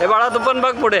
हे बाळा तू पण बघ पुढे.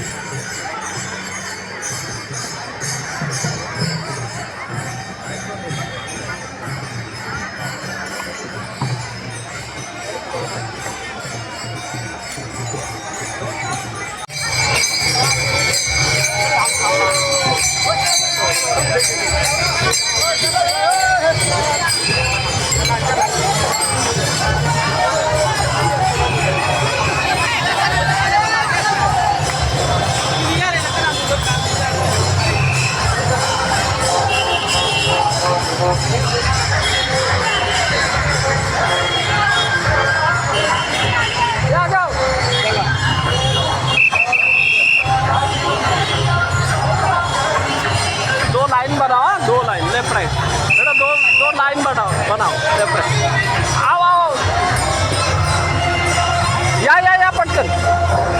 Yeah. बनाओ दो लाइन लेफ्ट राइट बेटा दो दो लाइन बनाओ बनाओ लेफ्ट राइट आओ आओ. या या या पटकन.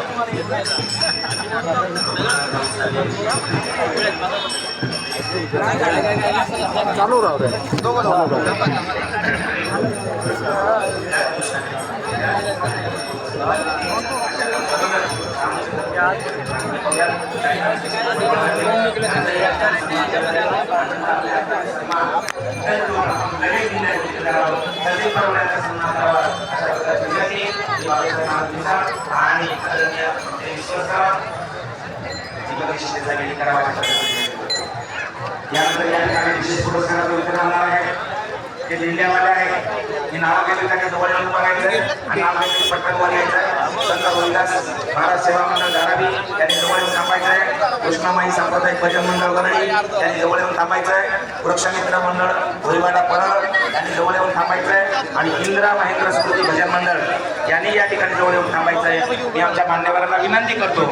अशोक रावे तुम्ही अशोक रावा. चालू राहू नाव घेतलं त्याच्याजवळ येऊन बघायचं आणि नाव घेतलं पटकन वर यायचं संत रोहिदास महाराज सेवा मंडळ धारावी त्यांनी जवळ येऊन थांबायचं आहे. कृष्णामाई सांप्रदायिक भजन मंडळ वरळी त्यांनी जवळ येऊन थांबायचं आहे. वृक्षमित्र मंडळ भोईवाडा परळ त्यांनी जवळ येऊन थांबायचं आहे. आणि इंदिरा महेंद्र स्मृती भजन मंडळ यांनी या ठिकाणी जवळ येऊन थांबायचं आहे. मी आमच्या मान्यवरांना विनंती करतो.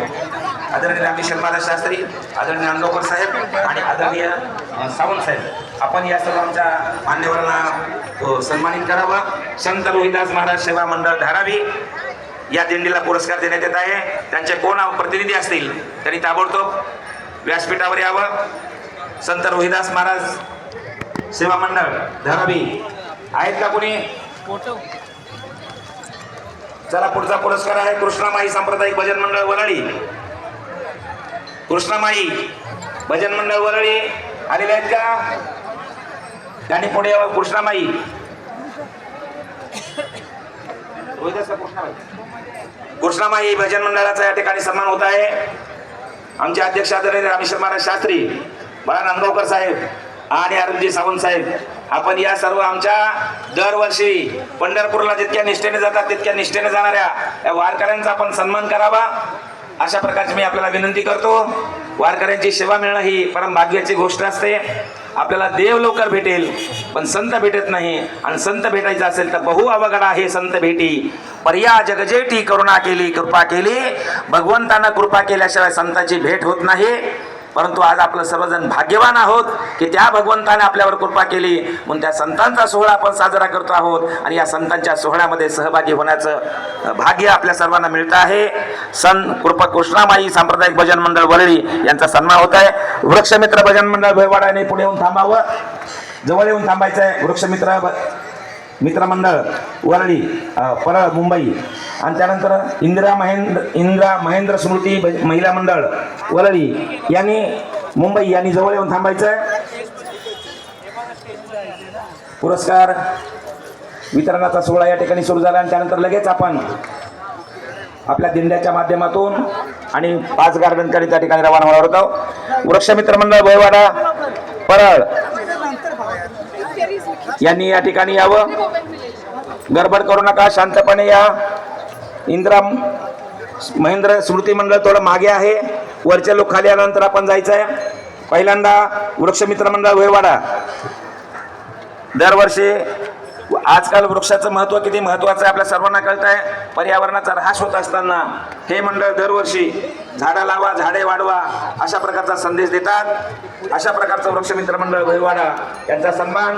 आदरणीय आम्ही महाराज शास्त्री आदरणीय अंदोकर साहेब आणि आदरणीय सावंत साहेब. आपण या सर्व आमच्या मान्यवरांना सन्मानित करावं. संत रोहिदास महाराज सेवा मंडळ धारावी या दिंडीला पुरस्कार देण्यात येत आहे. त्यांचे कोण प्रतिनिधी असतील त्यांनी ताबडतोब व्यासपीठावर यावं. संत रोहिदास महाराज सेवा मंडळ धारावी. आहेत का कोणी? चला पुढचा पुरस्कार आहे कृष्णामाई सांप्रदायिक भजन मंडळ वराळी. कृष्णामाई भजन मंडळ वरळी आलेले आहेत का? त्यांनी पुढे यावं कृष्णामाई. कृष्णामाई. कृष्णामाई भजन मंडळाचा या ठिकाणी सन्मान होत आहे. आमचे अध्यक्ष आदरणीय रामेश्वर महाराज शास्त्री बाळा नांदगावकर साहेब आणि अरुणजी सावंत साहेब आपण या सर्व आमच्या दरवर्षी पंढरपूरला जितक्या निष्ठेने जातात तितक्या निष्ठेने जाणाऱ्या या वारकऱ्यांचा आपण सन्मान करावा. अशा प्रकारची मी आपल्याला विनंती करतो. वारकऱ्यांची सेवा मिळणं ही परम भाग्याची गोष्ट असते. आपल्याला देव लवकर भेटेल पण संत भेटत नाही. आणि संत भेटायचं असेल तर बहु अवघड आहे संत भेटी. पर्या जगजेटी करुणा केली कृपा केली. भगवंतानं कृपा केल्याशिवाय संतांची भेट होत नाही. परंतु आज आपलं सर्वजण भाग्यवान आहोत की त्या भगवंताने आपल्यावर कृपा केली. म्हणून त्या संतांचा सोहळा आपण साजरा करतो आहोत आणि या संतांच्या सोहळ्यामध्ये सहभागी होण्याचं भाग्य आपल्या सर्वांना मिळतं आहे. सन कृपा कृष्णामाई सांप्रदायिक भजन मंडळ वरळी यांचा सन्मान होत आहे. वृक्षमित्र भजन मंडळ भयवाडाने पुढे येऊन थांबावं. जवळ येऊन थांबायचं आहे वृक्षमित्र मित्रमंडळ वरळी परळ मुंबई. आणि त्यानंतर इंदिरा महेंद्र इंदिरा महेंद्र स्मृती भ- महिला मंडळ वरळी यांनी मुंबई यांनी जवळ येऊन थांबायचं आहे पुरस्कार वितरणाचा सोहळा या ठिकाणी सुरू झाला आणि त्यानंतर लगेच आपण आपल्या दिंड्याच्या माध्यमातून आणि पाच गार्डनकडे त्या ठिकाणी रवाना होणार होतो. वृक्षमित्र मंडळ बोयवाडा परळ यांनी या ठिकाणी यावं. गडबड करू नका शांतपणे या. इंदिरा महेंद्र स्मृती मंडळ थोडं मागे आहे. वरचे लोक खाली आल्यानंतर आपण जायचं आहे पहिल्यांदा वृक्षमित्र मंडळ वेवाडा दरवर्षी आजकाल वृक्षाचं महत्त्व किती महत्त्वाचं आहे आपल्या सर्वांना कळत आहे पर्यावरणाचा ऱ्हास होत असताना हे मंडळ दरवर्षी झाडं लावा झाडे वाढवा अशा प्रकारचा संदेश देतात. अशा प्रकारचं वृक्षमित्र मंडळ भैवाडा यांचा सन्मान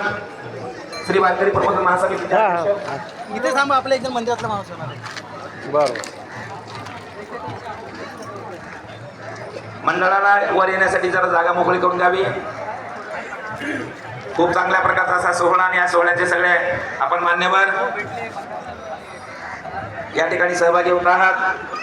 श्री वारकरी प्रबोधन महासमिती इथे थांबा आपल्या एकदम मंदिरातला माणूस होणार आहे. बरोबर मंडळाला वर येण्यासाठी जरा जागा मोकळी करून द्यावी खूप चांगल्या प्रकारचा असा सोहळा आणि या सोहळ्याचे सगळे आपण मान्यवर या ठिकाणी सहभागी होत आहात